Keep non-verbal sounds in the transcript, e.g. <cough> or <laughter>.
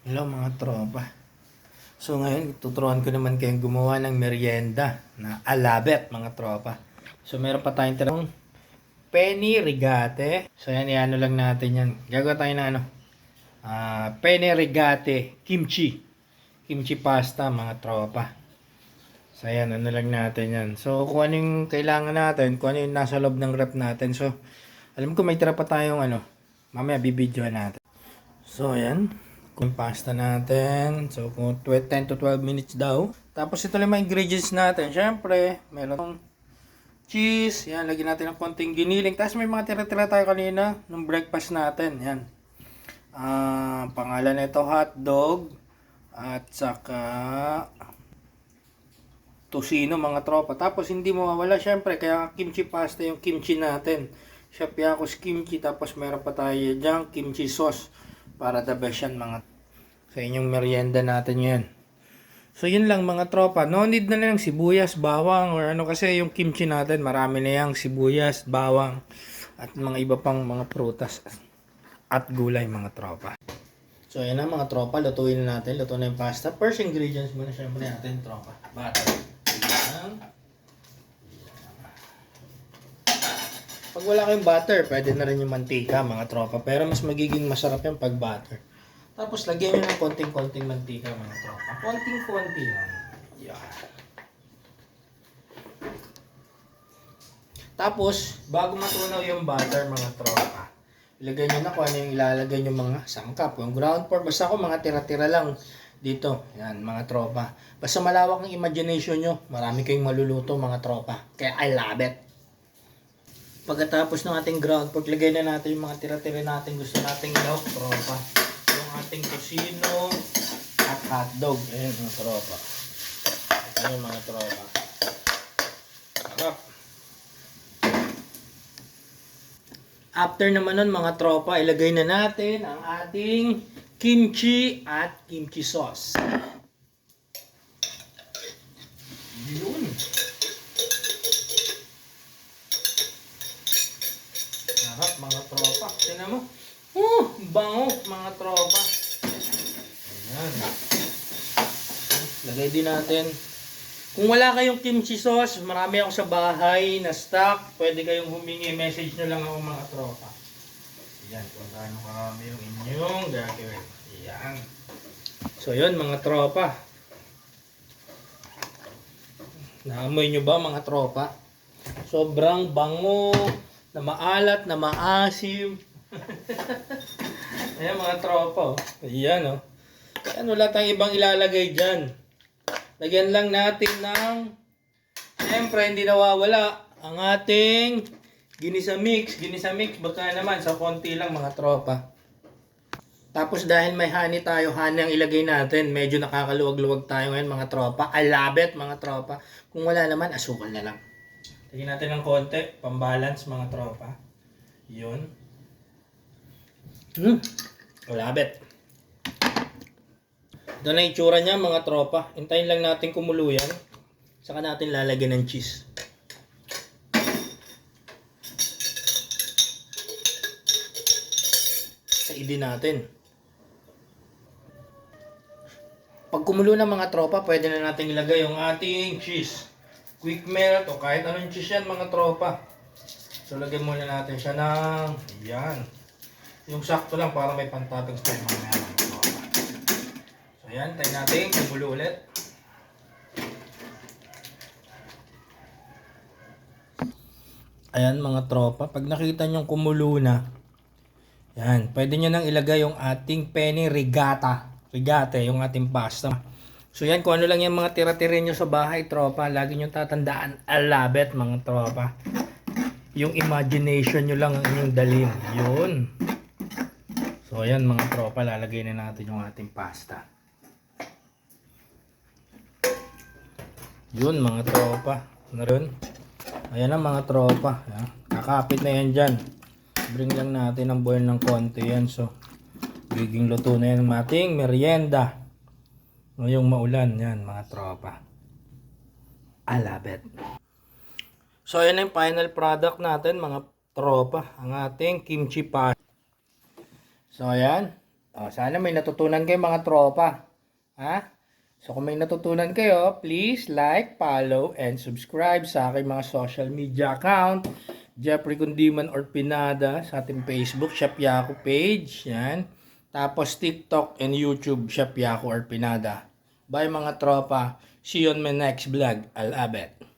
Hello mga tropa. So ngayon, tuturuan ko naman kayong gumawa ng merienda na alabet mga tropa. So meron pa tayong tinatawag penny rigate. So yan, iano lang natin yan. Gagawa tayo ng ano, ah penny rigate kimchi. Kimchi pasta mga tropa. So yan, ano lang natin yan. So kung ano yung kailangan natin, kung ano yung nasa loob ng rep natin. So alam ko may tira pa tayong ano, mamaya bibidyoan natin. So ayan, kung pasta natin. So, kung tw- 10 to 12 minutes daw. Tapos, ito lang mga ingredients natin. Siyempre, meron cheese. Yan, lagyan natin ng konting giniling. Tapos, may mga tira-tira tayo kanina ng breakfast natin. Yan. Ah, pangalan nito hotdog. At saka tosino mga tropa. Tapos, hindi mawawala syempre. Kaya kimchi pasta yung kimchi natin. Shapiakos kimchi. Tapos, meron pa tayo dyan kimchi sauce para the best yan mga sa inyong merienda natin yan. So yun lang mga tropa. No need na lang sibuyas, bawang or ano kasi yung kimchi natin marami na yung sibuyas, bawang at mga iba pang mga prutas at gulay mga tropa. So yan na mga tropa, lutuin na natin. Luto na yung pasta. First ingredients muna syempre natin tropa. Butter. Pag wala kayong butter, pwede na rin yung mantika, mga tropa. Pero mas magiging masarap yung pag butter. Tapos, lagyan nyo ng konting-konting mantika, mga tropa. Konting-konti lang. Yan. Tapos, bago matunaw yung butter, mga tropa, ilagay nyo na kung ano yung ilalagay nyo mga sangkap. Yung ground pork, basta ako mga tira-tira lang dito. Yan, mga tropa. Basta malawak ang imagination nyo, marami kayong maluluto, mga tropa. Kaya I love it. Pagkatapos ng ating ground pork, lagay na natin yung mga tira-tira natin gusto nating ilawak, tropa. Ating tosino at hotdog. Ayan mga tropa. Yung mga tropa. Sarap. After naman nun mga tropa, ilagay na natin ang ating kimchi at kimchi sauce. Yun. Sarap mga tropa. Tingnan mo. Oh, bango mga tropa. Ayan. Lagay din natin. Kung wala kayong kimchi sauce, marami ako sa bahay na stock. Pwede kayong humingi. Message nyo lang ako mga tropa. Ayan, kung gaano karami yung inyong gagawin. Ayan. So yun mga tropa. Naamoy nyo ba mga tropa? Sobrang bango, na maalat, na maasim. <laughs> Ayan mga tropa. Oh. Ayan oh. Ayan, wala tayong ibang ilalagay dyan. Lagyan lang natin ng, siyempre hindi nawawala, ang ating ginisa mix. Ginisa mix, baka naman sa konti lang mga tropa. Tapos dahil may honey tayo, honey ang ilagay natin. Medyo nakakaluwag-luwag tayo ngayon mga tropa. I love it mga tropa. Kung wala naman, asukal na lang. Lagyan natin ng konti, pambalance mga tropa. Yun. Hmm. I love it. Ito na itsura niya mga tropa. Hintayin lang natin kumulo yan. Saka natin lalagyan ng cheese. Kaidin natin. Pag kumulo ng mga tropa, pwede na natin ilagay yung ating cheese. Quick melt o kahit anong cheese yan mga tropa. So lagyan muna natin siya ng yan. Yung sakto lang para may pantatag sa mga yan. mga tropa. So yan, tayo natin kumulo ulit. Ayan mga tropa, pag nakita nyo kumulo na, yan, pwede nyo nang ilagay yung ating penny rigata. Rigate, yung ating pasta. So yan, kung ano lang yung mga tira-tira nyo sa bahay, tropa, lagi nyo tatandaan, alabet mga tropa. Yung imagination nyo lang ang inyong dalhin. Yun. So yan mga tropa, lalagay na natin yung ating pasta. Yun mga tropa. Ano rin? Ayan na mga tropa. Ayan. Kakapit na yan dyan. Bring lang natin ang boil ng konti yan. So, biging luto na yan ng ating merienda. Ngayong maulan yan mga tropa. I love it. So, ayan na yung final product natin mga tropa. Ang ating kimchi pasta. So, ayan. Oh, sana may natutunan kayo mga tropa. Ha? So kung may natutunan kayo, please like, follow, and subscribe sa aking mga social media account. Jeffrey Kundiman or Pinada sa ating Facebook, Chef Yako page. Yan. Tapos TikTok and YouTube, Chef Yako or Pinada. Bye mga tropa. See you on my next vlog. Alabet.